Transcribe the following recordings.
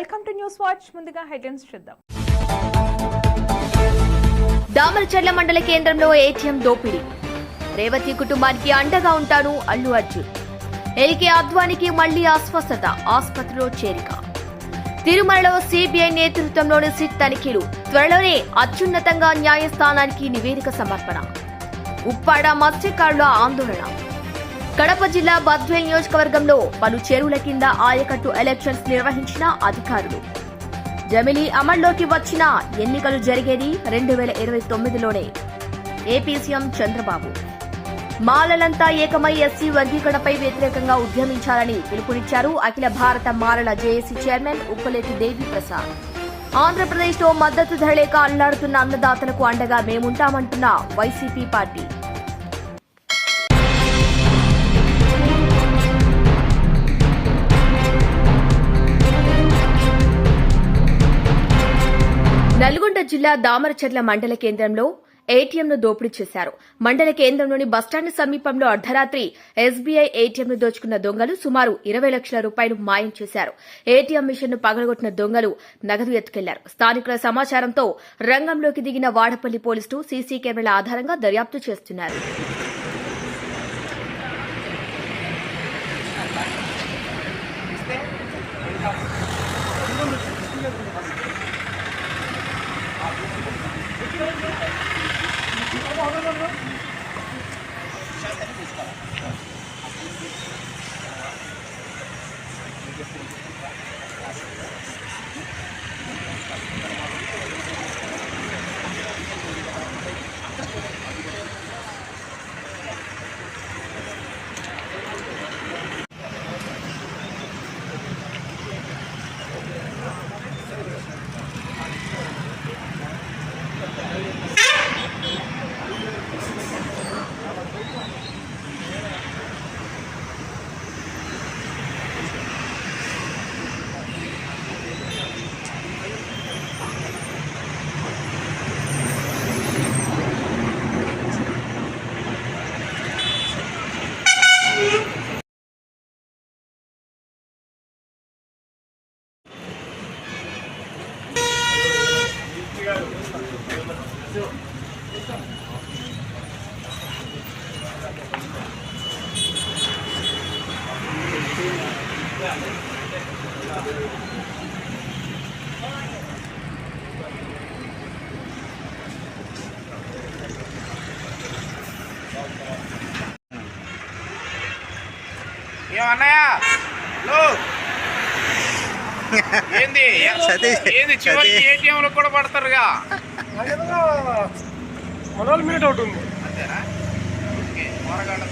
Welcome to news watch. ముందుగా headlines చూద్దాం. దామరచర్ల మండల కేంద్రంలో ఏటీఎం దోపిడీ. రేవతి కుటుంబానికి అండగా ఉంటాను అల్లు అర్జున్. ఎల్కే అద్వానికి మళ్ళీ అస్వస్థత ఆసుపత్రిలో చేరిక. తిరుమలలో సిబిఐ నేతృత్వంలోని సిట్ తనిఖీలు త్వరలోనే అత్యున్నతంగా న్యాయస్థానానికి నివేదిక సమర్పణ. ఉప్పాడ మత్స్యకారుల ఆందోళన. కడప జిల్లా బద్వేల్ నియోజకవర్గంలో పలు చెరువుల కింద ఆయకట్టు ఎలక్షన్స్ నిర్వహించిన అధికారులు. జమిలీ అమల్లోకి వచ్చిన ఎన్నికలు జరిగేది రెండు వేల ఇరవై తొమ్మిదిలోనే. AP CM Chandrababu. మాలలంతా ఏకమై ఎస్సీ వర్గీకరణపై వ్యతిరేకంగా ఉద్యమించాలని పిలుపునిచ్చారు అఖిల భారత మాలల జేఏసీ చైర్మన్ ఉప్పలేటి దేవి ప్రసాద్ ఆంధ్రప్రదేశ్లో మద్దతు ధర లేక అల్లాడుతున్న అన్నదాతలకు అండగా మేముంటామంటున్న వైసీపీ పార్టీ. జిల్లా దామరచర్ల మండల కేంద్రంలో ఏటీఎంను దోపిడీ చేశారు. మండల కేంద్రంలోని బస్టాండ్ సమీపంలో అర్ధరాత్రి ఎస్బీఐ ఏటీఎంను దోచుకున్న దొంగలు సుమారు ఇరవై లక్షల రూపాయలు మాయం చేశారు. ఏటీఎం మిషన్ను పగలగొట్టిన దొంగలు నగదు ఎత్తుకెళ్ళారు. స్థానికుల సమాచారంతో రంగంలోకి దిగిన వాడపల్లి పోలీసులు సీసీ కెమెరాల ఆధారంగా దర్యాప్తు చేస్తున్నారు. Thank you. ఏమన్నయ్యా? లో ఏంది? ఏంది చివరికి సతీష్. ఏటీఎం లో కూడా పడతారుగా? మనోళ్ళ మీద డౌట్ ఉంది. అంతేనా? ఓకే పోరగాళ్ళ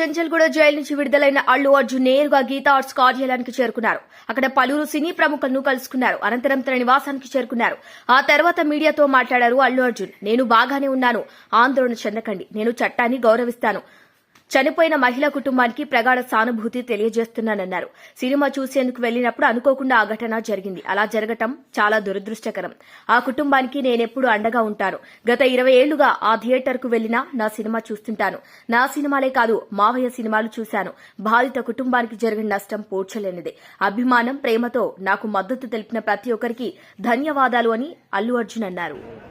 చెంచల్గూడ జైలు నుంచి విడుదలైన అల్లు అర్జున్ నేరుగా గీతా ఆర్ట్స్ కార్యాలయానికి చేరుకున్నారు. అక్కడ పలువురు సినీ ప్రముఖులను కలుసుకున్నారు. అనంతరం తన నివాసానికి చేరుకున్నారు. ఆ తర్వాత మీడియాతో మాట్లాడారు అల్లు అర్జున్. నేను బాగానే ఉన్నాను. ఆందోళన చెందకండి. నేను చట్టాన్ని గౌరవిస్తాను. చనిపోయిన మహిళ కుటుంబానికి ప్రగాఢ సానుభూతి తెలియజేస్తున్నానన్నారు. సినిమా చూసేందుకు వెళ్ళినప్పుడు అనుకోకుండా ఆ ఘటన జరిగింది. అలా జరగటం చాలా దురదృష్టకరం. ఆ కుటుంబానికి నేనెప్పుడు అండగా ఉంటాను. గత ఇరవై ఏళ్ళుగా ఆ థియేటర్కు వెళ్ళినా నా సినిమా చూస్తుంటాను. నా సినిమాలే కాదు మావయ్య సినిమాలు చూశాను. బాధిత కుటుంబానికి జరిగిన నష్టం పోడ్చలేనిదే. అభిమానం ప్రేమతో నాకు మద్దతు తెలిపిన ప్రతి ఒక్కరికి ధన్యవాదాలు అని అల్లు అర్జున్ అన్నారు.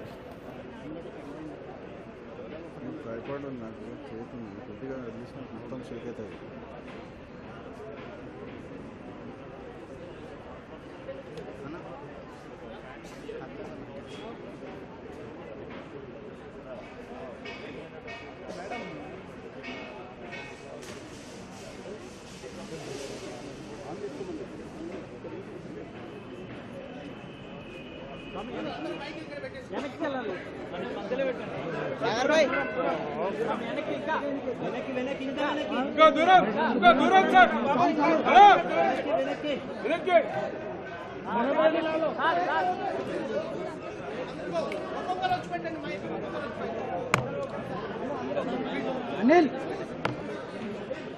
చెప్పండి నాకు చేతుంది కొద్దిగా చూసిన మొత్తం షేక్ అవుతుంది వెనక్కి ఇంకా దూరం ఇంకా దూరం సార్ హలో వెనక్కి అనిల్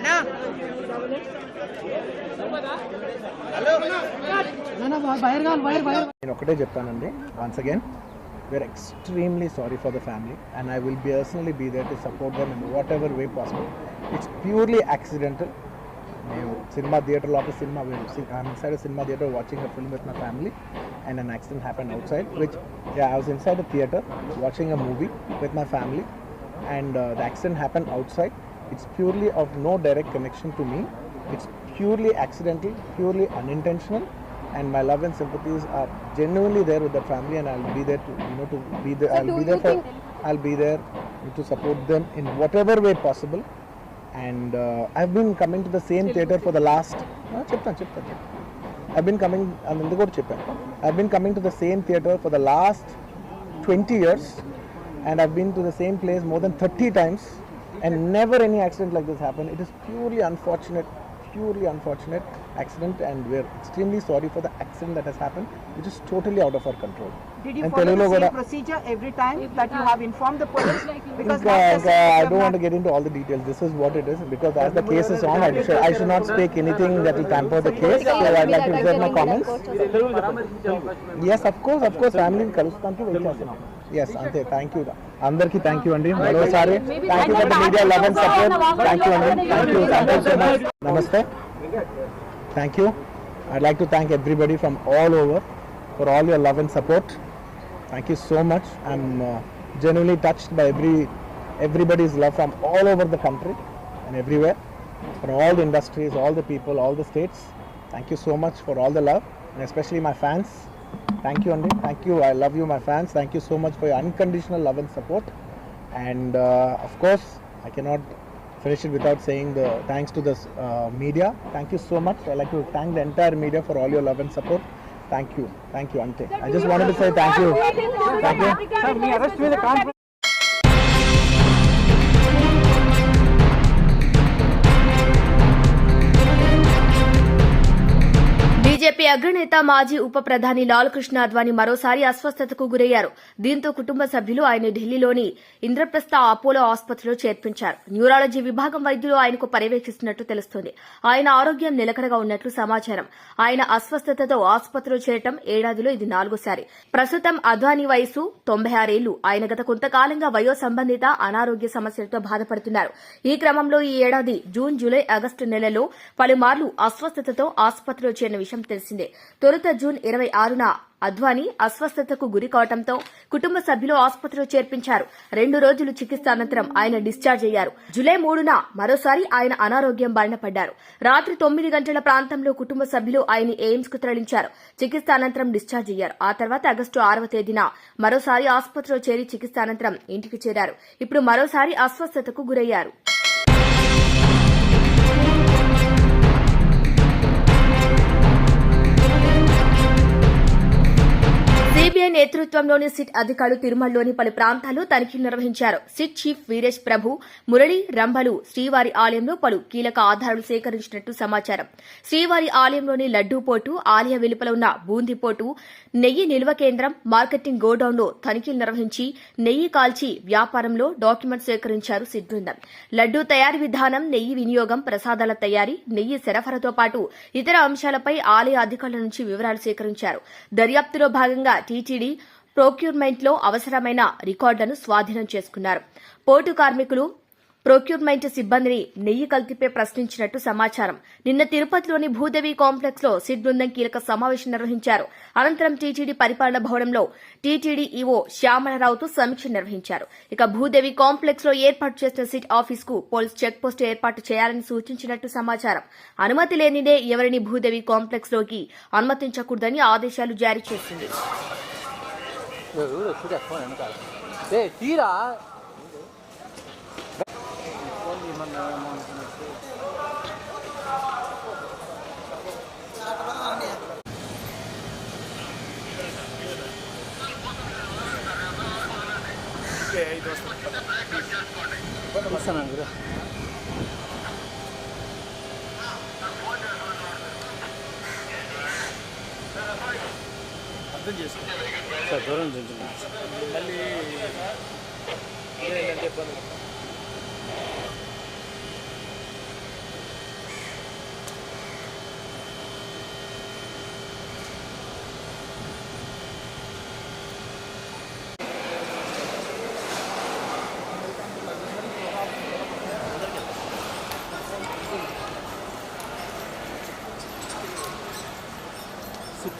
అన్నా? నేను ఒకటే చెప్తానండి once again we're extremely sorry for the family and I will personally be there to support them in whatever way possible it's purely accidental మేము సినిమా థియేటర్ లోపల cinema inside cinema theatre watching a film with my family and an accident happen outside which I was inside a theatre watching a movie with my family and uh, the accident happened outside. It's purely of no direct connection to me. It's purely accidental, purely unintentional, and my love and sympathies are genuinely there with the family, and I'll be there to you know to be there. So I'll be there for. I'll be there to support them in whatever way possible. And uh, I've been coming to the same theatre for the last. Chipta, chipta, chipta. I've been coming. I'm in the I've been coming to the same theatre for the last 20 years, and I've been to the same place more than 30 times and never any accident like this happened. It is purely unfortunate, purely unfortunate accident and we're extremely sorry for the accident that has happened, which is totally out of our control. Did you And follow Telugulo the కూడా- same procedure every time that you have informed the police? Because ఇంకా that's the ఇంకా same I you don't have want to get into all the details. This is what it is because as the case is on, I should, I should not speak anything that will tamper the case. So I'd like to reserve my comments. Yes, of course, of course. ఫ్యామిలీని కలుస్తానికి wait చేస్తున్నాం yes అంతే thank you అందరికీ thank you అండి మరోసారి thank you for the media love and support thank you అండి thank you thank you so much నమస్తే thank you I'd like to thank everybody from all over for all your love and support Thank you so much. I'm uh, genuinely touched by every everybody's love from all over the country and everywhere, for all the industries, all the people, all the states. Thank you so much for all the love, and especially my fans. Thank you, Andy. Thank you. I love you, my fans. Thank you so much for your unconditional love and support. And uh, of course, I cannot finish it without saying the thanks to the uh, media. Thank you so much. I like to thank the entire media for all your love and support. Thank you. Thank you, Ante. I just wanted to say thank you. Thank you. Sir, arrest you the. BJP అగ్రనేత మాజీ ఉప ప్రధాని లాల్ కృష్ణ అద్వానీ మరోసారి అస్వస్థతకు గురయ్యారు. దీంతో కుటుంబ సభ్యులు ఆయన ఢిల్లీలోని ఇంద్రప్రస్థ అపోలో ఆసుపత్రిలో చేర్పించారు. న్యూరాలజీ విభాగం వైద్యులు ఆయనకు పర్యవేక్షిస్తున్నట్లు తెలుస్తోంది. ఆయన ఆరోగ్యం నిలకడగా ఉన్నట్లు సమాచారం. ఆయన అస్వస్థతతో ఆసుపత్రిలో చేరటం ఏడాదిలో ఇది నాలుగోసారి. ప్రస్తుతం అద్వానీ వయసు తొంభై ఆరేళ్ళు ఆయన గత కొంతకాలంగా వయో సంబంధిత అనారోగ్య సమస్యలతో బాధపడుతున్నారు. ఈ క్రమంలో ఈ ఏడాది జూన్ జూలై ఆగస్టు నెలలో పలుమార్లు అస్వస్థతతో ఆసుపత్రిలో చేరిన విషయం తెలిసిందే. తొలుత జూన్ ఇరవై ఆరున అద్వానీ అస్వస్థతకు గురి కావడంతో కుటుంబ సభ్యులు ఆసుపత్రిలో చేర్పించారు. రెండు రోజులు చికిత్స అనంతరం ఆయన డిశ్చార్జ్ అయ్యారు. జూలై మూడున మరోసారి ఆయన అనారోగ్యం బారిన పడ్డారు. రాత్రి తొమ్మిది గంటల ప్రాంతంలో కుటుంబ సభ్యులు ఆయన ఎయిమ్స్కు తరలించారు. చికిత్స అనంతరం డిశ్చార్జ్ అయ్యారు. ఆ తర్వాత ఆగస్టు ఆరవ తేదీన మరోసారి ఆసుపత్రిలో చేరి చికిత్స అనంతరం ఇంటికి చేరారు. ఇప్పుడు మరోసారి అస్వస్థతకు గురయ్యారు. నేతృత్వంలోని సిట్ అధికారులు తిరుమలలోని పలు ప్రాంతాల్లో తనిఖీలు నిర్వహించారు. సిట్ చీఫ్ వీరేష్ ప్రభు మురళి రంభలు శ్రీవారి ఆలయంలో పలు కీలక ఆధారాలు సేకరించినట్టు సమాచారం. శ్రీవారి ఆలయంలోని లడ్డూ పోటు ఆలయ వెలుపల ఉన్న బూందీ పోటు నెయ్యి నిల్వ కేంద్రం మార్కెటింగ్ గోడౌన్లో తనిఖీలు నిర్వహించి నెయ్యి కాల్చి వ్యాపారంలో డాక్యుమెంట్ సేకరించారు సిట్ బృందం. లడ్డూ తయారీ విధానం నెయ్యి వినియోగం ప్రసాదాల తయారీ నెయ్యి సరఫరాతో పాటు ఇతర అంశాలపై ఆలయ అధికారుల నుంచి వివరాలు సేకరించారు. దర్యాప్తులో భాగంగా టీటీడీ ప్రొక్యూర్మెంట్లో అవసరమైన రికార్డులను స్వాధీనం చేసుకున్నారు. పోర్టు కార్మికులు ప్రొక్యూర్మెంట్ సిబ్బందిని నెయ్యి కల్తీపై ప్రశ్నించినట్టు సమాచారం. నిన్న తిరుపతిలోని భూదేవి కాంప్లెక్స్లో సిట్ బృందం కీలక సమావేశం నిర్వహించారు. అనంతరం టీటీడీ పరిపాలన భవనంలో టీటీడీ ఈవో శ్యామలరావుతో సమీక్ష నిర్వహించారు. ఇక భూదేవి కాంప్లెక్స్లో ఏర్పాటు చేసిన సిట్ ఆఫీస్కు పోలీస్ చెక్ పోస్ట్ ఏర్పాటు చేయాలని సూచించినట్టు సమాచారం. అనుమతి లేనిదే ఎవరిని భూదేవి కాంప్లెక్స్లోకి అనుమతించకూడదని ఆదేశాలు జారీ చేసింది. 有有的出点坑人干的，对，必然。Isana gitu. Thank you. Six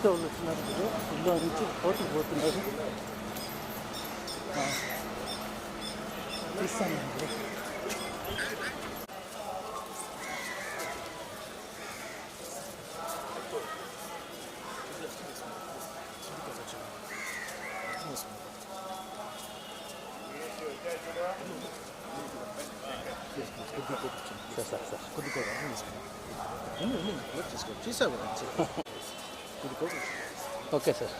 వాళ్ళు వచ్చినారు ఇప్పుడు ఇందులో నుంచి కోర్టుకు పోతున్నారు. తీస్తానండి. ఓకే సార్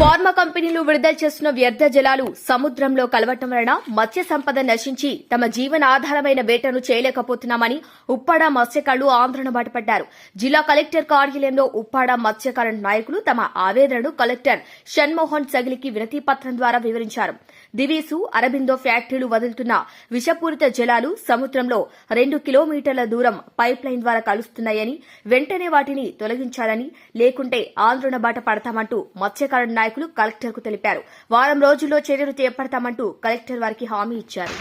ఫార్మా కంపెనీలు విడుదల చేస్తున్న వ్యర్థ జలాలు సముద్రంలో కలవటం వలన మత్స్య సంపద నశించి తమ జీవన ఆధారమైన వేటను చేయలేకపోతున్నామని ఉప్పాడ మత్స్యకారులు ఆందోళన బాటపడ్డారు. జిల్లా కలెక్టర్ కార్యాలయంలో ఉప్పాడ మత్స్యకార నాయకులు తమ ఆవేదనను కలెక్టర్ షణ్మోహన్ సగిలికి వినతి పత్రం ద్వారా వివరించారు. దివీసు అరబిందో ఫ్యాక్టరీలు వదులుతున్న విషపూరిత జలాలు సముద్రంలో రెండు కిలోమీటర్ల దూరం పైప్ లైన్ ద్వారా కలుస్తున్నాయని వెంటనే వాటిని తొలగించాలని లేకుంటే ఆందోళన బాట పడతామంటూ మత్స్యకార నాయకులు కలెక్టర్కు తెలిపారు. వారం రోజుల్లో చర్యలు చేపడతామంటూ కలెక్టర్ వారికి హామీ ఇచ్చారు.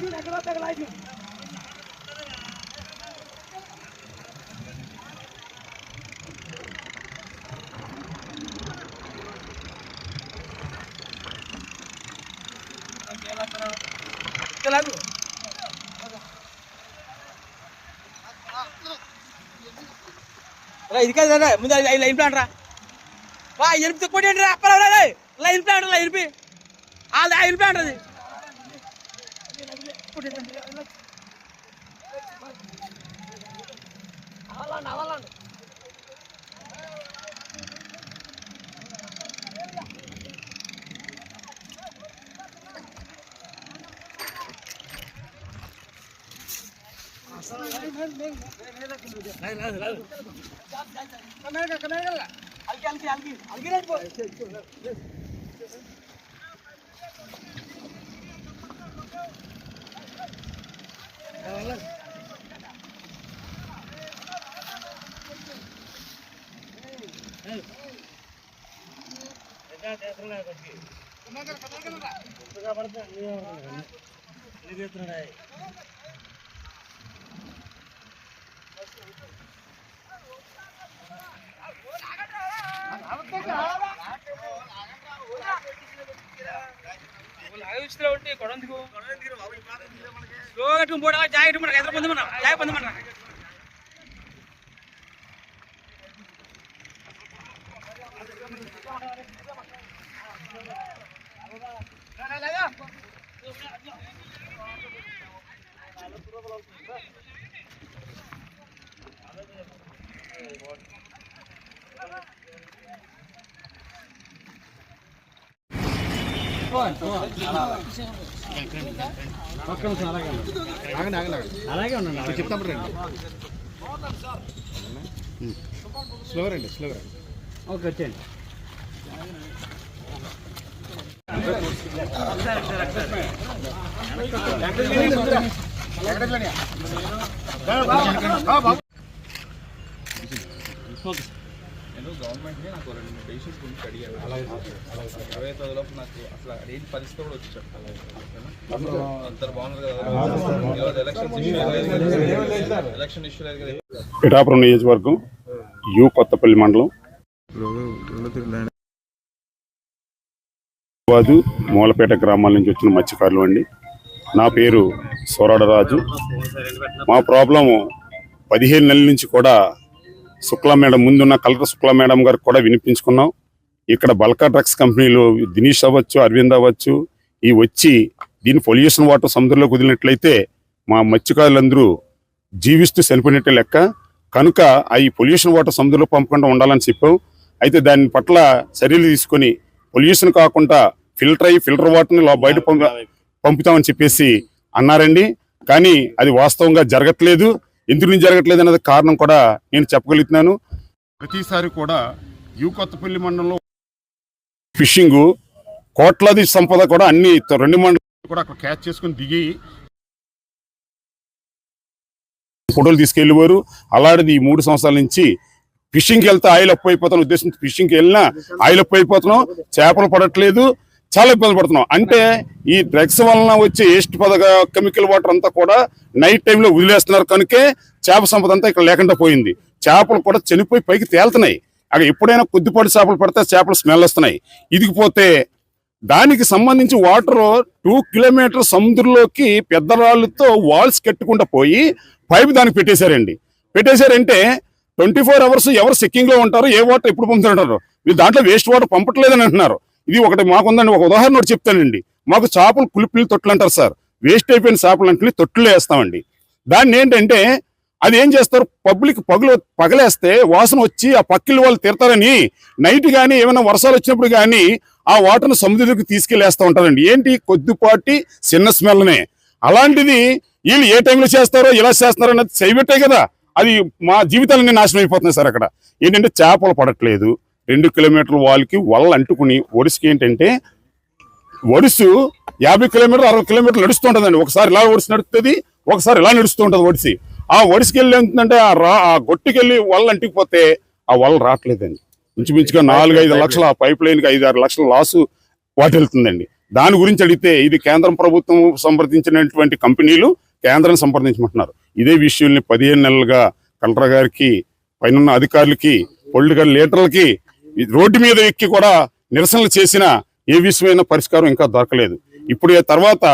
వల్జాన్ వల్జాన్ వల్జాన్ వల్జాన్ వల్జాన్ వల్జాన్ కొప్పండిరా వల్జాన్ చలాగు రా ఇది కాదు రా ముందు అది లైన్ ప్లాంట్ రా వా ఎనిమిది కొట్టండి రా అప్పరా రా లైన్ ప్లాంట్ లైన్ పి ఆ లైన్ ప్లాంట్ ఉంటే కొడందుకు స్లో కట్టుకుని పోడా ఎదురు పొందమన్నా జాకెట్ పొందమన్నా అలాగే ఉండండి చెప్తాం రండి స్లోవర్ అండి రండి ఓకే వచ్చేయండి నేను గవర్నమెంట్ని నాకు రెండు పేషెంట్స్ గురించి అడిగాను ఇరవై తొమ్మిది లోపు నాకు అసలు ఏంటి పరిస్థితి కూడా వచ్చి చెప్పాలి అందరు బాగున్నారు కదా. ఈరోజు ఎలక్షన్స్ ఇష్యూ ఎలక్షన్ ఇష్యూ లేదు కదా. పిఠాపురం నియోజకవర్గం యు కొత్తపల్లి మండలం. బాదు మూలపేట గ్రామాల నుంచి వచ్చిన మత్స్యకారులు అండి. నా పేరు సోరాడరాజు మా ప్రాబ్లము పదిహేను నెలల నుంచి కూడా శుక్లా మేడం ముందున్న కలెక్టర్ శుక్లా మేడం గారికి కూడా వినిపించుకున్నాం. ఇక్కడ బల్కా డ్రగ్స్ కంపెనీలు దినీష్ అవ్వచ్చు అరవింద్ అవ్వచ్చు ఈ వచ్చి దీని పొల్యూషన్ వాటర్ సముద్రంలోకి వదిలినట్లయితే మా మత్స్యకారులందరూ జీవిస్తూ చనిపోయినట్టే లెక్క. కనుక ఆ ఈ పొల్యూషన్ వాటర్ సముద్రంలో పంపకుండా ఉండాలని చెప్పాం. అయితే దాని పట్ల చర్యలు తీసుకొని పొల్యూషన్ కాకుండా ఫిల్టర్ అయ్యి ఫిల్టర్ వాటర్ని బయట పంపుతామని చెప్పేసి అన్నారండి. కానీ అది వాస్తవంగా జరగట్లేదు. ఎందుకు నుంచి జరగట్లేదు అనేది కారణం కూడా నేను చెప్పగలుగుతున్నాను. ప్రతిసారి కూడా యూ కొత్తపల్లి మండలంలో ఫిషింగ్ కోట్లాది సంపద కూడా అన్ని రెండు మండలం కూడా అక్కడ క్యాచ్ చేసుకుని దిగి ఫోటోలు తీసుకెళ్ళేవారు అలాంటిది ఈ మూడు సంవత్సరాల నుంచి ఫిషింగ్కి వెళ్తే ఆయిల్ అప్పు అయిపోతాను ఉద్దేశం. ఫిషింగ్కి వెళ్ళినా ఆయిల్ అప్పు అయిపోతున్నాం. చేపలు పడట్లేదు. చాలా ఇబ్బంది పడుతున్నాం. అంటే ఈ డ్రగ్స్ వలన వచ్చే వేస్ట్ పద కెమికల్ వాటర్ అంతా కూడా నైట్ టైంలో వదిలేస్తున్నారు. కనుకే చేప సంపద అంతా ఇక్కడ లేకుండా పోయింది. చేపలు కూడా చనిపోయి పైకి తేలుతున్నాయి. అక్కడ ఎప్పుడైనా కొద్దిపాటి చేపలు పడితే చేపలు స్మెల్ వస్తున్నాయి. ఇదిగిపోతే దానికి సంబంధించి వాటర్ టూ కిలోమీటర్ సముద్రంలోకి పెద్ద రాళ్ళతో వాల్స్ కట్టుకుంటూ పోయి పైపు దానికి పెట్టేశారండి. పెట్టేశారంటే ట్వంటీ ఫోర్ అవర్స్ ఎవరు సెక్కింగ్లో ఉంటారు ఏ వాటర్ ఎప్పుడు పంపుతుంటారు? మీరు దాంట్లో వేస్ట్ వాటర్ పంపట్లేదని అంటున్నారు. ఇది ఒకటి మాకుందండి. ఒక ఉదాహరణ ఒకటి చెప్తానండి. మాకు చేపలు కులిపిల్లి తొట్లు అంటారు సార్. వేస్ట్ అయిపోయిన చేపలు అంటే తొట్లు వేస్తామండి. దాన్ని ఏంటంటే అది ఏం చేస్తారు? పబ్లిక్ పగులు పగలేస్తే వాసన వచ్చి ఆ పక్కిళ్ళు వాళ్ళు తిడతారని నైట్ కానీ ఏమైనా వర్షాలు వచ్చినప్పుడు కానీ ఆ వాటర్ను సముద్రంకి తీసుకెళ్ళేస్తూ ఉంటారండి. ఏంటి? కొద్దిపాటి చిన్న స్మెల్నే. అలాంటిది వీళ్ళు ఏ టైంలో చేస్తారో ఇలా చేస్తారో అన్నది చేయబట్టే కదా. అది మా జీవితాలన్నీ నాశనం అయిపోతున్నాయి సార్ అక్కడ. ఏంటంటే చేపలు పడట్లేదు. రెండు కిలోమీటర్ల వాళ్ళకి వల్ల అంటుకుని ఒడిసికి ఏంటంటే ఒడిసు యాభై కిలోమీటర్లు అరవై కిలోమీటర్లు నడుస్తూ ఉంటుందండి ఒకసారి ఇలా ఒడిసి నడుస్తుంది ఒకసారి ఇలా నడుస్తూ ఉంటుంది ఒడిసి. ఆ ఒడిసికి వెళ్ళి ఏంటంటే ఆ రా ఆ గొట్టుకెళ్ళి వల్ల అంటికిపోతే ఆ వల్ల రావట్లేదండి. ఇంచుమించుగా నాలుగు ఐదు లక్షల ఆ పైప్ లైన్కి ఐదు ఆరు లక్షల లాసు వాటి వెళ్తుందండి దాని గురించి అడిగితే ఇది కేంద్రం ప్రభుత్వం సంప్రదించినటువంటి కంపెనీలు కేంద్రం సంప్రదించమంటున్నారు. ఇదే విషయాన్ని పదిహేను నెలలుగా కలెక్టర్ గారికి పైన అధికారులకి పొలిటికల్ లీడర్లకి రోడ్డు మీద ఎక్కి కూడా నిరసనలు చేసిన ఏ విషయమైన పరిష్కారం ఇంకా దొరకలేదు. ఇప్పుడు తర్వాత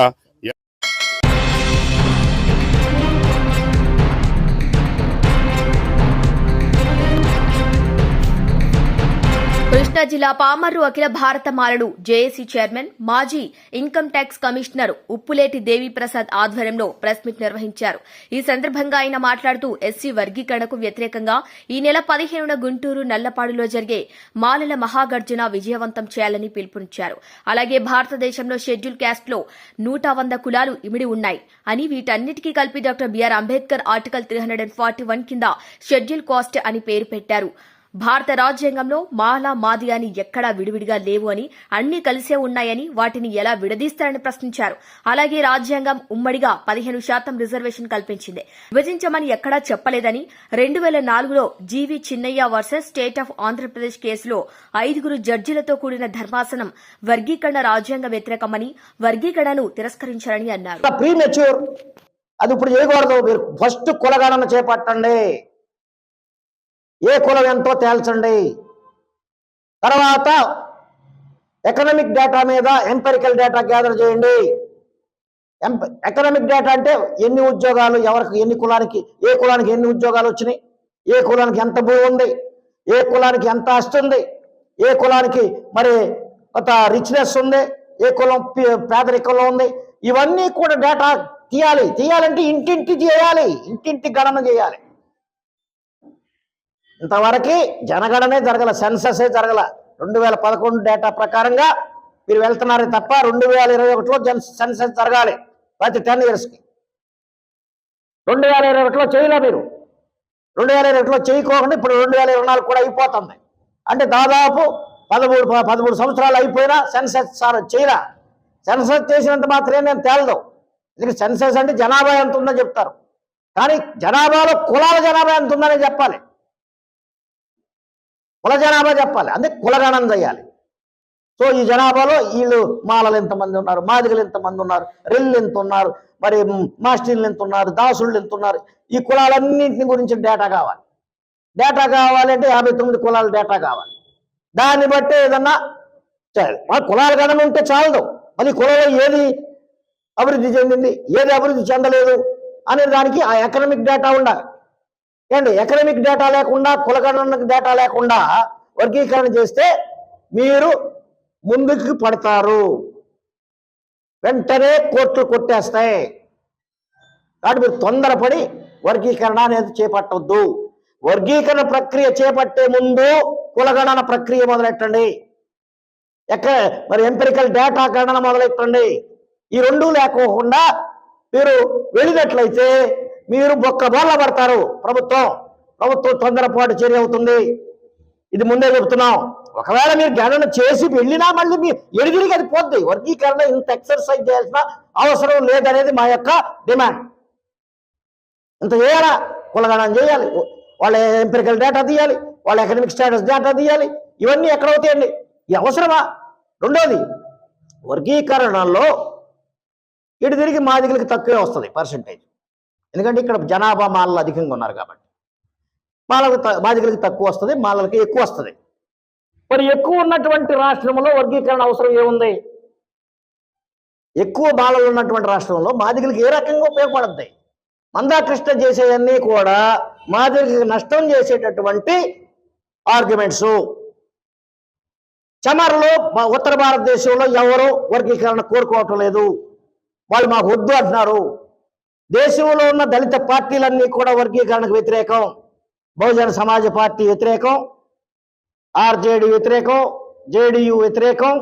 కృష్ణా జిల్లా పామర్రు అఖిల భారత మాలలు జేఏసీ చైర్మన్ మాజీ income tax commissioner Uppuleti Deviprasad ఆధ్వర్యంలో ప్రెస్ మీట్ నిర్వహించారు. ఈ సందర్భంగా ఆయన మాట్లాడుతూ ఎస్సీ వర్గీకరణకు వ్యతిరేకంగా ఈ నెల పదిహేనున గుంటూరు నల్లపాడులో జరిగే మాలల మహాగర్జన విజయవంతం చేయాలని పిలుపునిచ్చారు. అలాగే భారతదేశంలో షెడ్యూల్ క్యాస్ట్లో నూట వంద కులాలు ఇమిడి ఉన్నాయి అని వీటన్నిటికీ కలిపి doctor BR Ambedkar article three hundred and forty one కింద షెడ్యూల్ కాస్ట్ అని పేరు పెట్టారు. భారత రాజ్యాంగంలో మాలా మాది అని ఎక్కడా విడివిడిగా లేవు అని అన్ని కలిసే ఉన్నాయని వాటిని ఎలా విడదీస్తారని ప్రశ్నించారు. అలాగే రాజ్యాంగం ఉమ్మడిగా పదిహేను శాతం రిజర్వేషన్ కల్పించింది. విభజించమని ఎక్కడా చెప్పలేదని రెండు వేల నాలుగులో G V Chinnaiah versus state of Andhra Pradesh కేసులో ఐదుగురు జడ్జిలతో కూడిన ధర్మాసనం వర్గీకరణ రాజ్యాంగ వ్యతిరేకమని వర్గీకరణను తిరస్కరించారని అన్నారు. అది ఇప్పుడు చేయకూడదు. మీరు ఫస్ట్ కులగణన చేపట్టండి. ఏ కులం ఎంతో తేల్చండి. తర్వాత ఎకనామిక్ డేటా మీద ఎంపెరికల్ డేటా గ్యాదర్ చేయండి. ఎకనామిక్ డేటా అంటే ఎన్ని ఉద్యోగాలు ఎవరికి ఎన్ని కులానికి ఏ కులానికి ఎన్ని ఉద్యోగాలు వచ్చినాయి ఏ కులానికి ఎంత భూమి ఉంది ఏ కులానికి ఎంత వస్తుంది ఏ కులానికి మరి కొంత రిచ్నెస్ ఉంది ఏ కులం పే- పేదరికంలో ఉంది ఇవన్నీ కూడా డేటా తీయాలి. తీయాలంటే ఇంటింటి చేయాలి. ఇంటింటి గణన చేయాలి. ఇంతవరకు జనగణనే జరగల సెన్ససే జరగల రెండు వేల పదకొండు డేటా ప్రకారంగా మీరు వెళ్తున్నారే తప్ప రెండు వేల ఇరవై ఒకటిలో జన్ సెన్సస్ జరగాలి ప్రతి టెన్ ఇయర్స్కి. రెండు వేల ఇరవై ఒకటిలో చేయలే మీరు. రెండు వేల ఇరవై ఒకటిలో చేయకోకుండా ఇప్పుడు రెండు వేల ఇరవై నాలుగు కూడా అయిపోతుంది. అంటే దాదాపు పదమూడు పదమూడు సంవత్సరాలు అయిపోయినా సెన్సెస్ సార్ చేయరా? సెన్సెస్ చేసినంత మాత్రమే నేను తేలదు. ఎందుకంటే సెన్సెస్ అంటే జనాభా ఎంత ఉందో చెప్తారు. కానీ జనాభాలో కులాల జనాభా ఎంత ఉందని చెప్పాలి. కుల జనాభా చెప్పాలి. అంటే కులగణం చేయాలి. సో ఈ జనాభాలో వీళ్ళు మాలలు ఎంతమంది ఉన్నారు మాదిగలు ఎంతమంది ఉన్నారు రెల్లు ఎంత ఉన్నారు మరి మాస్టర్లు ఎంత ఉన్నారు దాసుళ్ళు ఎంత ఉన్నారు ఈ కులాలన్నింటిని గురించి డేటా కావాలి. డేటా కావాలంటే యాభై తొమ్మిది కులాల డేటా కావాలి. దాన్ని బట్టి ఏదన్నా చేయాలి. మన కులాల గణన ఉంటే చాలదు. మరి కులంలో ఏది అభివృద్ధి చెందింది ఏది అభివృద్ధి చెందలేదు అనే దానికి ఆ ఎకనామిక్ డేటా ఉండాలి. ఏంటి? ఎకనామిక్ డేటా లేకుండా కులగణన డేటా లేకుండా వర్గీకరణ చేస్తే మీరు ముందుకు పడతారు. వెంటనే కోర్టులు కొట్టేస్తాయి. కాబట్టి మీరు తొందరపడి వర్గీకరణ అనేది చేపట్టవద్దు వర్గీకరణ ప్రక్రియ చేపట్టే ముందు కులగణన ప్రక్రియ మొదలెట్టండి. ఎక్కడ మరి ఎంపెరికల్ డేటా గణన మొదలెట్టండి. ఈ రెండు లేకోకుండా మీరు వెళ్ళినట్లయితే మీరు బొక్క బోర్ల పడతారు. ప్రభుత్వం ప్రభుత్వం తొందరపాటు చర్య అవుతుంది. ఇది ముందే చెప్తున్నాం. ఒకవేళ మీరు గణన చేసి వెళ్ళినా మళ్ళీ మీ ఎడిగిరికి అది పోద్ది. వర్గీకరణ ఇంత ఎక్సర్సైజ్ చేయాల్సిన అవసరం లేదనేది మా యొక్క డిమాండ్ ఇంత చేయాలా? కులగణన చేయాలి. వాళ్ళ ఎంపెరికల్ డేటా తీయాలి. వాళ్ళ ఎకనమిక్ స్టేటస్ డేటా తీయాలి. ఇవన్నీ ఎక్కడవుతాయండి ఇది అవసరమా? రెండోది వర్గీకరణలో ఇటు తిరిగి మాదిగలకి తక్కువే వస్తుంది పర్సంటేజ్ ఎందుకంటే ఇక్కడ జనాభా మాలలు అధికంగా ఉన్నారు కాబట్టి. మాలలకు త- మాదిగలకి తక్కువ వస్తుంది మాలలకి ఎక్కువ వస్తుంది. మరి ఎక్కువ ఉన్నటువంటి రాష్ట్రంలో వర్గీకరణ అవసరం ఏముంది? ఎక్కువ బాలలు ఉన్నటువంటి రాష్ట్రంలో మాదిగలకి ఏ రకంగా ఉపయోగపడుతుంది మందాకృష్ణ చేసేవన్నీ కూడా మాదిగలకి నష్టం చేసేటటువంటి ఆర్గ్యుమెంట్స్. చమర్లో ఉత్తర భారతదేశంలో ఎవరు వర్గీకరణ కోరుకోవటం లేదు. వాళ్ళు మాకు వద్దు అంటున్నారు. దేశంలో ఉన్న దళిత పార్టీలన్నీ కూడా వర్గీకరణకు వ్యతిరేకం. బహుజన సమాజ పార్టీ వ్యతిరేకం. ఆర్జేడి వ్యతిరేకం. జేడియు వ్యతిరేకం.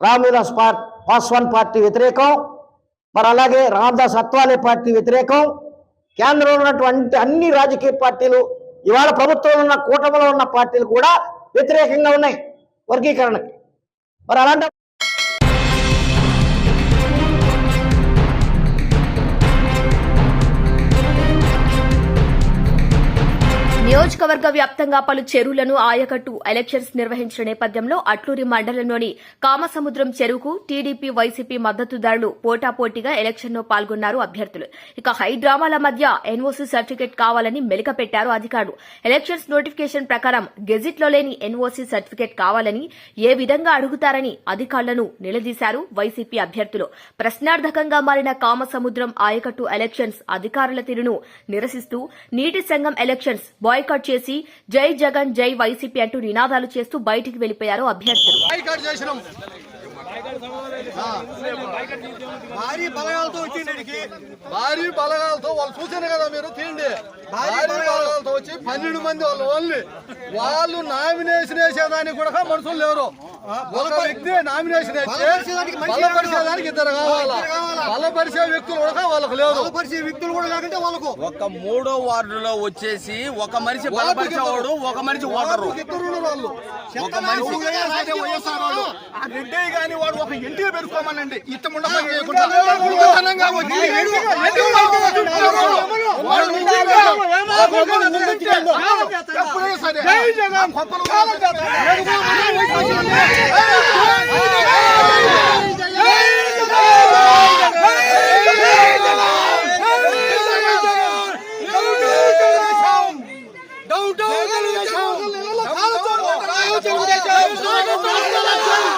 రామవిలాస్ పార్ పాస్వాన్ పార్టీ వ్యతిరేకం. మరి అలాగే రామదాస్ అత్వాలే పార్టీ వ్యతిరేకం. కేంద్రంలో ఉన్నటువంటి అన్ని రాజకీయ పార్టీలు ఇవాళ ప్రభుత్వంలో ఉన్న కూటమిలో ఉన్న పార్టీలు కూడా వ్యతిరేకంగా ఉన్నాయి వర్గీకరణకి. మరి అలాంటి నియోజకవర్గ వ్యాప్తంగా పలు చెరువులను ఆయకట్టు ఎలక్షన్స్ నిర్వహించిన నేపథ్యంలో అట్లూరి మండలంలోని కామసముద్రం చెరువుకు టీడీపీ వైసీపీ మద్దతుదారులు పోటాపోటీగా ఎలక్షన్లో పాల్గొన్నారు అభ్యర్థులు. ఇక హై డ్రామాల మధ్య ఎన్ఓసీ సర్టిఫికెట్ కావాలని మెలికపెట్టారు అధికారులు. ఎలక్షన్స్ నోటిఫికేషన్ ప్రకారం గెజిట్లో లేని ఎన్ఓసీ సర్టిఫికెట్ కావాలని ఏ విధంగా అడుగుతారని అధికారులను నిలదీశారు వైసీపీ అభ్యర్థులు. ప్రశ్నార్థకంగా మారిన కామసముద్రం ఆయకట్టు ఎలక్షన్స్ అధికారుల తీరును నిరసిస్తూ నీటి సంఘం ఎలక్షన్స్ బాయ్కాట్ చేసి జై జగన్ జై వైసీపీ అంటూ నినాదాలు చేస్తూ బయటికి వెళ్ళిపోయారు అభ్యర్థులు. భారీ బలగాలతో వచ్చిండికి భారీ బలగాలతో వాళ్ళు చూసారు కదా మీరు తీయండి. భారీ బలగాలతో వచ్చి పన్నెండు మంది వాళ్ళు ఓన్లీ. వాళ్ళు నామినేషన్ వేసేదానికి కూడా మనుషులు లేరు. ఒక వ్యక్తి నామినేషన్ బలపరిచేదానికి ఇద్దరు కావాలా? బలపరిచే వ్యక్తులు కూడా వాళ్ళకు లేదు బలపరిచే వ్యక్తులు కూడా లేకుంటే వాళ్ళకు. ఒక మూడో వార్డులో వచ్చేసి ఒక మనిషి బలపరిచేవాడు ఒక మనిషి ఓటరు. ఇద్దరు వాళ్ళు. ఒక మనిషి రెడ్డి గాని వాడు ఒక ఇంటికి పెరుకోమనండి ఇష్టం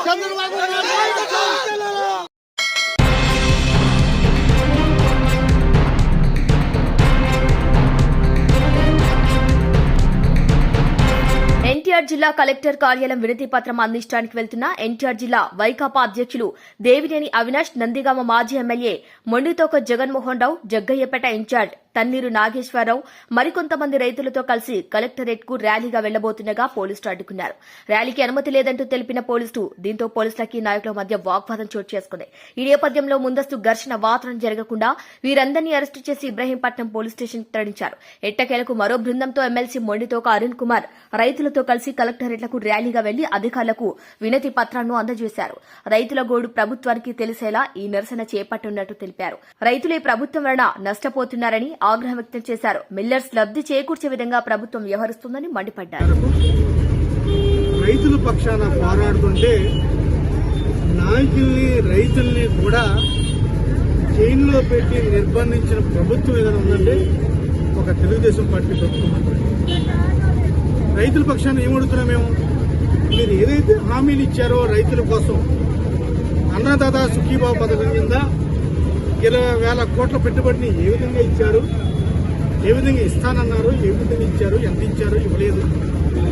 చంద్రబాబు ఎన్టీఆర్ జిల్లా కలెక్టర్ కార్యాలయం వినతి పత్రం అందించడానికి వెళ్తున్న ఎన్టీఆర్ జిల్లా వైకాపా అధ్యక్షులు దేవినేని అవినాష్ నందిగామ మాజీ MLA Monditoka Jaganmohan Rao Jaggayyapeta in charge Tanneeru Nageswara Rao మరికొంతమంది రైతులతో కలిసి కలెక్టరేట్కు ర్యాలీగా వెళ్ళబోతుండగా పోలీసులు అడ్డుకున్నారు. ర్యాలీకి అనుమతి లేదంటూ తెలిపిన పోలీసులు దీంతో పోలీసులకి నాయకుల మధ్య వాగ్వాదం చోటు చేసుకుంది. ఈ నేపథ్యంలో ముందస్తు ఘర్షణ వాతావరణం జరగకుండా వీరందరినీ అరెస్టు చేసి ఇబ్రహీంపట్నం పోలీస్ స్టేషన్ తరలించారు. ఎట్టకేలకు మరో బృందంతో ఎమ్మెల్సీ మొండితోక అరుణ్ కుమార్ రైతులతో కలిసి కలెక్టరేట్లకు ర్యాలీగా వెళ్ళి అధికారులకు వినతి పత్రాలను అందజేశారు. రైతుల గోడు ప్రభుత్వానికి తెలిసేలా ఈ నిరసన చేపట్టనున్నట్టు తెలిపారు. రైతులే ప్రభుత్వం వలన నష్టపోతున్నారని ఆగ్రహం వ్యక్తం చేశారు. మిల్లర్స్ లబ్ది చేకూర్చే విధంగా ప్రభుత్వం వ్యవహరిస్తుందని మండిపడ్డారు. రైతుల పక్షాన పోరాడుతుంటే నాయకుల్ని రైతుల్ని కూడా చైన్లో పెట్టి నిర్బంధించిన ప్రభుత్వం ఏదైనా ఉందంటే ఒక తెలుగుదేశం పార్టీ ప్రభుత్వం. రైతుల పక్షాన ఏమడుగుతున్నాం మేము మీరు ఏదైతే హామీలు ఇచ్చారో రైతుల కోసం అన్నదాత సుఖీబాబు పథకం కింద ఇరవై వేల కోట్ల పెట్టుబడిని ఏ విధంగా ఇచ్చారు? ఏ విధంగా ఇస్తానన్నారు? ఏ విధంగా ఇచ్చారు? ఎంత ఇచ్చారు? ఇవ్వలేదు.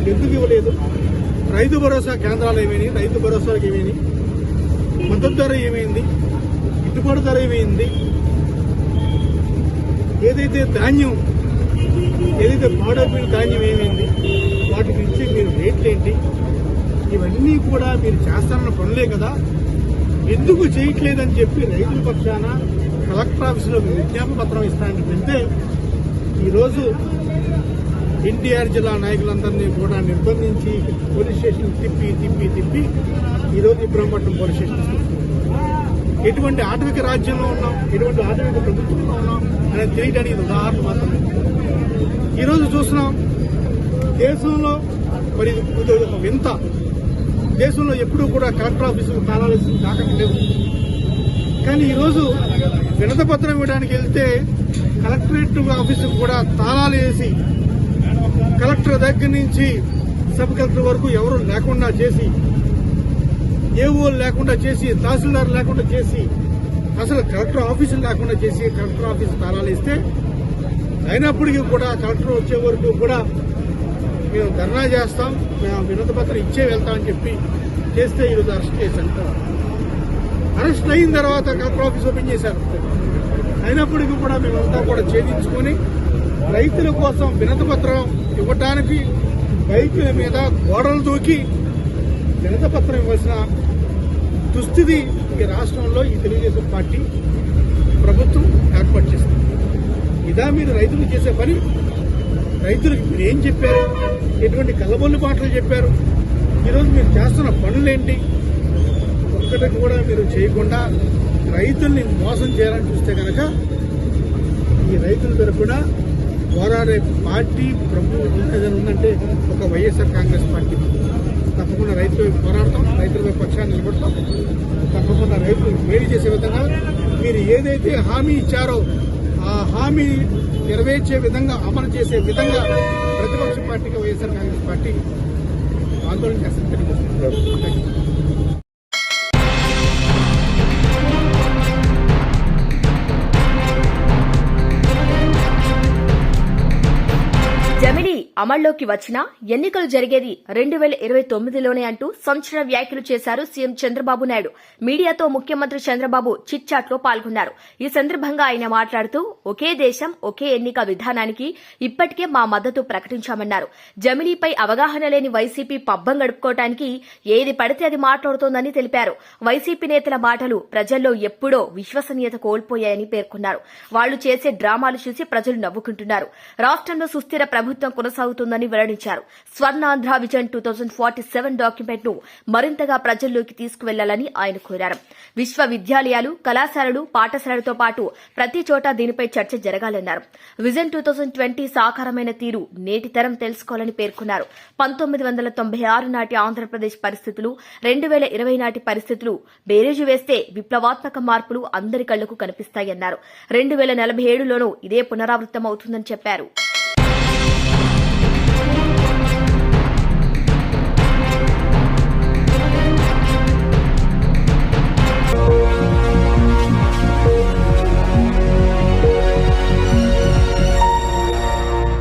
ఎందుకు ఇవ్వలేదు? రైతు భరోసా కేంద్రాలు ఏమైనాయి? రైతు భరోసాలకు ఏమైనాయి? మద్దతు ధర ఏమైంది? గిట్టుబాటు ధర ఏమైంది? ఏదైతే ధాన్యం ఏదైతే పాడైపోయిన ధాన్యం ఏమైంది? వాటికి ఇచ్చే మీరు రేట్లు ఏంటి? ఇవన్నీ కూడా మీరు చేస్తారన్న పనులే కదా? ఎందుకు చేయట్లేదని చెప్పి రైతుల పక్షాన కలెక్టర్ ఆఫీసులో విజ్ఞాపన పత్రం ఇస్తానని వెళ్తే ఈరోజు ఎన్టీఆర్ జిల్లా నాయకులందరినీ కూడా నిర్బంధించి పోలీస్ స్టేషన్ తిప్పి తిప్పి తిప్పి ఈరోజు ఇబ్రహ్మపట్నం పోలీస్ స్టేషన్ ఎటువంటి ఆటవిక రాజ్యంలో ఉన్నాం? ఎటువంటి ఆటవిక ప్రభుత్వంలో ఉన్నాం? అనేది తెలియడానికి ఇది ఉదాహరణ మాత్రమే. ఈరోజు చూస్తున్నాం దేశంలో మరి ఇది ఒక వింత. దేశంలో ఎప్పుడూ కూడా కలెక్టర్ ఆఫీసులు తాళాలు వేసి కానీ ఈరోజు వినత పత్రం ఇవ్వడానికి వెళ్తే కలెక్టరేట్ ఆఫీసుకు కూడా తాళాలు వేసి కలెక్టర్ దగ్గర నుంచి సబ్ కలెక్టర్ వరకు ఎవరు లేకుండా చేసి ఏవో లేకుండా చేసి తహసీల్దార్ లేకుండా చేసి అసలు కలెక్టర్ ఆఫీసులు లేకుండా చేసి కలెక్టర్ ఆఫీస్ తాళాలు ఇస్తే అయినప్పటికీ కూడా కలెక్టర్ వచ్చే వరకు కూడా మేము ధర్నా చేస్తాం మేము వినతి పత్రం ఇచ్చే వెళ్తామని చెప్పి చేస్తే ఈరోజు అరెస్ట్ చేశాను అరెస్ట్ అయిన తర్వాత కలెక్టర్ ఆఫీస్ ఓపెన్ చేశారు. అయినప్పటికీ కూడా మేమంతా కూడా ఛేదించుకొని రైతుల కోసం వినతపత్రం ఇవ్వటానికి బైకుల మీద గోడలు దూకి వినతపత్రం ఇవ్వాల్సిన దుస్థితి ఈ రాష్ట్రంలో ఈ తెలుగుదేశం పార్టీ ప్రభుత్వం ఏర్పాటు చేసింది. ఇదా మీరు రైతులు చేసే పని. రైతులకు మీరు ఏం చెప్పారు? ఎటువంటి కలబొల్లి మాటలు చెప్పారు? ఈరోజు మీరు చేస్తున్న పనులేంటి? ఒక్కటి కూడా మీరు చేయకుండా రైతుల్ని మోసం చేయాలని చూస్తే కనుక ఈ రైతుల తరపున పోరాడే పార్టీ ప్రభుత్వం ఏదైనా ఉందంటే ఒక వైఎస్ఆర్ కాంగ్రెస్ పార్టీ. తప్పకుండా రైతులపై పోరాడతాం రైతులపై పక్షాన్ని నిలబడతాం. తప్పకుండా రైతులు మేలు చేసే విధంగా మీరు ఏదైతే హామీ ఇచ్చారో ఆ హామీ నెరవేర్చే విధంగా అమలు చేసే విధంగా ప్రతిపక్ష పార్టీగా వైఎస్ఆర్ కాంగ్రెస్ పార్టీ ఆందోళన చేస్తుంది అమల్లోకి వచ్చినా ఎన్నికలు జరిగేది రెండు వేల ఇరవై తొమ్మిదిలోనే అంటూ సంచలన వ్యాఖ్యలు చేశారు సీఎం చంద్రబాబు నాయుడు. మీడియాతో ముఖ్యమంత్రి చంద్రబాబు చిట్ చాట్లో పాల్గొన్నారు. ఈ సందర్భంగా ఆయన మాట్లాడుతూ ఒకే దేశం ఒకే ఎన్నిక విధానానికి ఇప్పటికే మా మద్దతు ప్రకటించామన్నారు. జమిలీపై అవగాహన లేని వైసీపీ పబ్బం గడుపుకోవటానికి ఏది పడితే అది మాట్లాడుతోందని తెలిపారు. వైసీపీ నేతల మాటలు ప్రజల్లో ఎప్పుడో విశ్వసనీయత కోల్పోయాయని పేర్కొన్నారు. వాళ్ళు చేసే డ్రామాలు చూసి ప్రజలు నవ్వుకుంటున్నారు. రాష్ట్రంలో సుస్థిర ప్రభుత్వం కొనసాగుతుందని వెల్లడించారు. Swarnandhra vision two thousand forty seven డాక్యుమెంట్ను మరింతగా ప్రజల్లోకి తీసుకువెళ్ళాలని ఆయన కోరారు. విశ్వవిద్యాలయాలు కళాశాలలు పాఠశాలలతో పాటు ప్రతి చోట దీనిపై చర్చ జరగాలన్నారు. విజన్ టూ థౌజండ్ ట్వంటీ సాకారమైన తీరు నేటి తరం తెలుసుకోవాలని పేర్కొన్నారు. పంతొమ్మిది వందల తొంభై ఆరు నాటి ఆంధ్రప్రదేశ్ పరిస్థితులు రెండు వేల ఇరవై నాటి పరిస్థితులు బేరేజు వేస్తే విప్లవాత్మక మార్పులు అందరి కళ్ళకు కనిపిస్తాయన్నారు. రెండు వేల నలభై ఏడులోనూ ఇదే పునరావృతం అవుతుందని చెప్పారు.